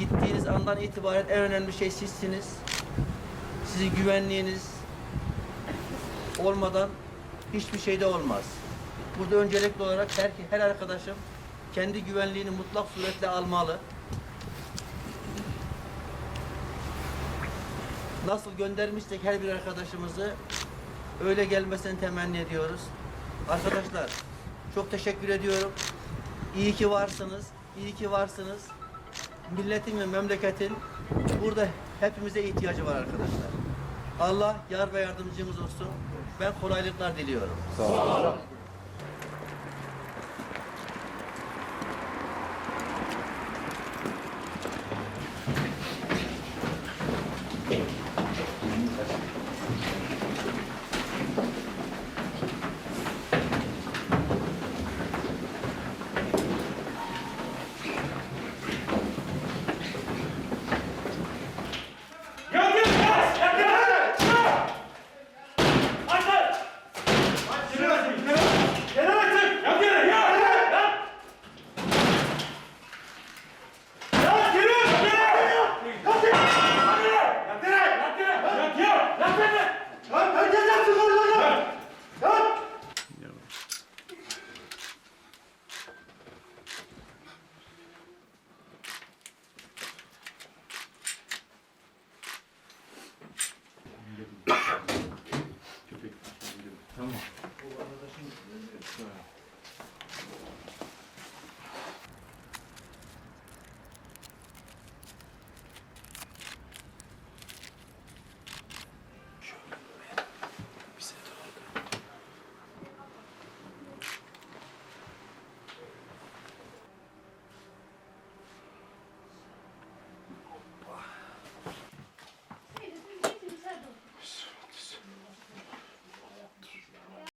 Gittiğiniz andan itibaren en önemli şey sizsiniz. Sizin güvenliğiniz olmadan hiçbir şey de olmaz. Burada öncelikli olarak her, her arkadaşım kendi güvenliğini mutlak suretle almalı. Nasıl göndermişsek her bir arkadaşımızı öyle gelmesini temenni ediyoruz. Arkadaşlar çok teşekkür ediyorum. İyi ki varsınız. İyi ki varsınız. Milletin ve memleketin burada hepimize ihtiyacı var arkadaşlar. Allah yar ve yardımcımız olsun. Ben kolaylıklar diliyorum. Yok Israel.